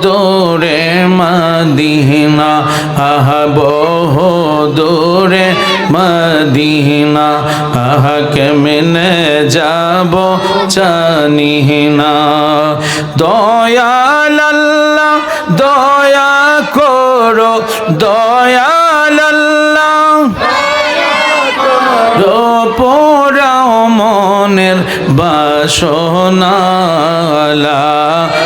দূরে মদিনা, আহ বহু দূরে মদিনা, আহ কেমনে যাব জানিনা। দয়াল দয়া করো, দয়াল আল্লাহ। পোড়াও মনের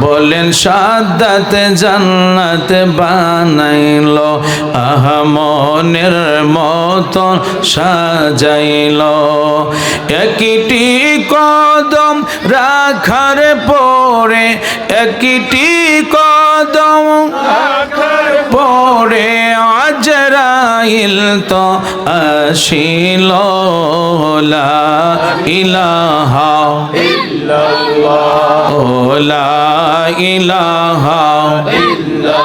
বলেন, সাদাত জান্নাত বানাইল, আহ, মনের মতন সাজাইল। একটি কদম রাখার পরে, একটি কদম পরে আজরাইল তো আসিল। ইলাহা লা ইলাহা লা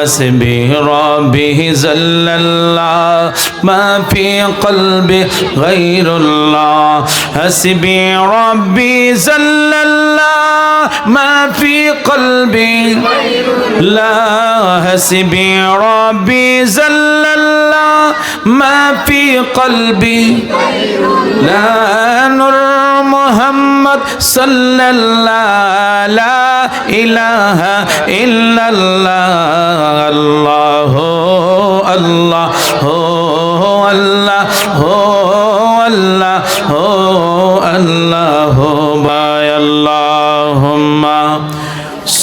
حسبي ربي زل الله ما في قلبي غير الله. حسبي ربي زل الله ما في قلبي لا حسبي ربي زل الله ما في قلبي لا نور محمد صلى الله لا إله إلا الله. الله الله الله.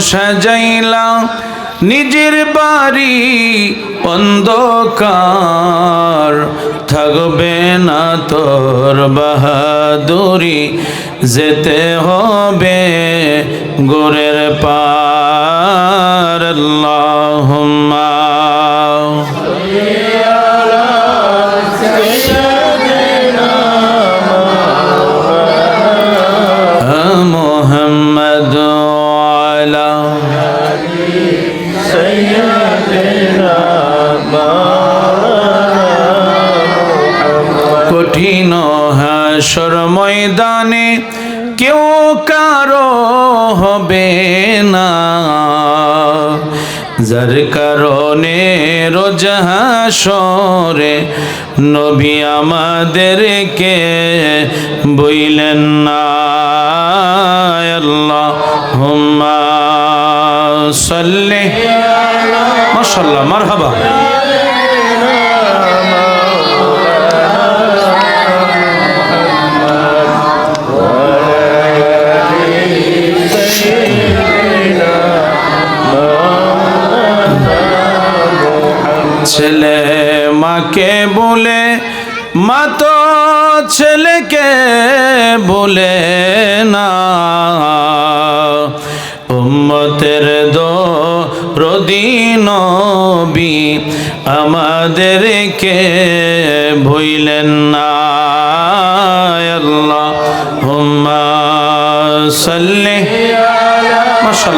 সাজাইলা নিজের বাড়ি অন্ধকার। থাকবে না তোর বাহাদুরি যেতে হবে গোরের পার। কঠিন হাসর ময়দানে কেউ কারও হবে না। যার কারণে রোজ হাসরে নবী আমাদেরকে বইলেন না। আল্লাহ হুম্মা সাল্লি মাশাআল্লাহ মারহাবা।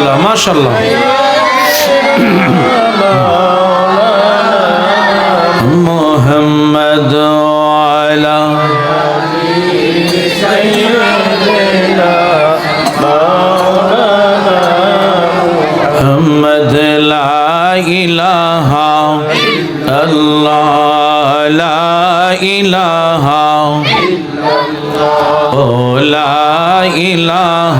মাশাল্লাহ মাশাল্লাহ محمد وعلى محمد لا إله الله لا إله أو لا إله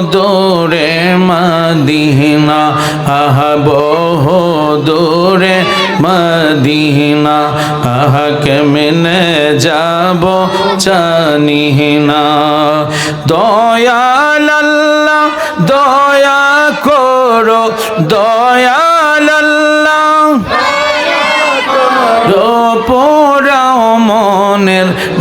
দূরে মদিনা, আহা দূরে মদিনা, আহা কেমনে যাব জানিনা। দয়াল আল্লাহ, দয়া করো, দয়াল আল্লাহ। মনের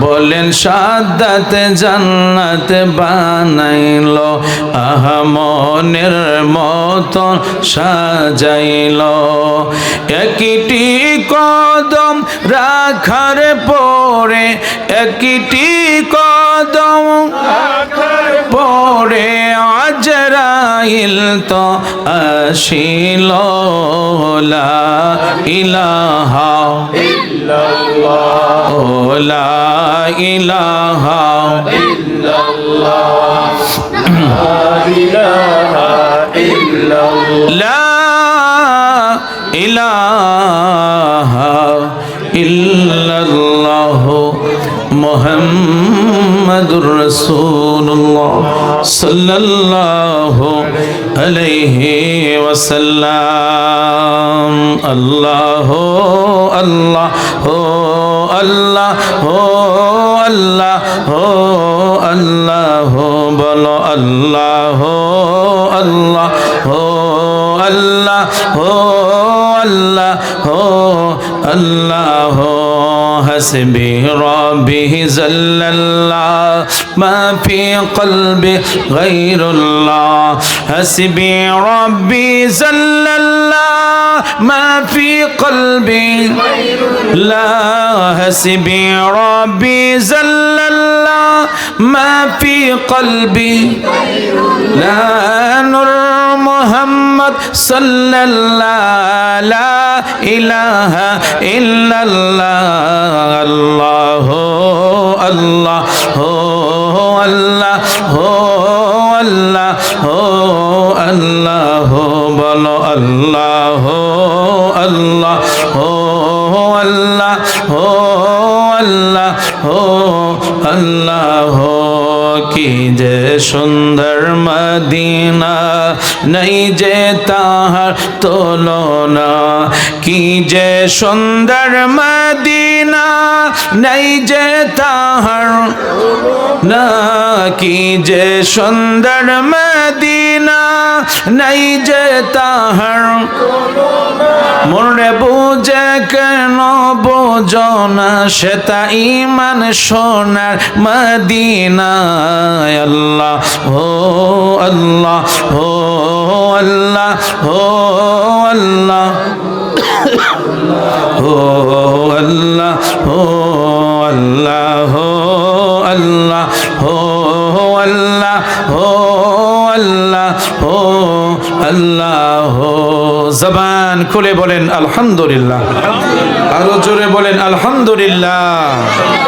বলেন সাদাতে জান্নাত বানাইল আহ মনের মতন সাজাইল। একটি কদম রাখার পরে একটি কদম আজরাইল তো আসিল লা ইলাহা ও লা ইলাহা ইল্লাল্লাহ সাল্লাল্লাহু محمد رسول الله صلى الله عليه وسلم. الله الله الله الله الله بلو الله الله الله الله الله حسبي ربي زل الله ما في قلبي غير الله. حسبي ربي زل الله ما في قلبي لا. حسبي ربي زل الله ما في قلبي لا نور محمد صلى الله لا إله إلا الله الله الله الله الله الله বলো আল্লাহ আল্লাহ আল্লাহ আল্লাহ আল্লাহ কি যে সুন্দর মদিনা, নাই যে তাহার তুলনা। কি যে সুন্দর মদিনা, নাই যে তাহার না কি যে সুন্দর মদিনা, নাই যে তাহার মনে বুঝে কেন বোঝো না সেটা ইমান সোনার মদিনায়। আল্লাহ, ও আল্লাহ ও আল্লাহ ও আল্লাহ, ও খুলে বলেন আলহামদুলিল্লাহ। আরও জোরে বলেন আলহামদুলিল্লাহ।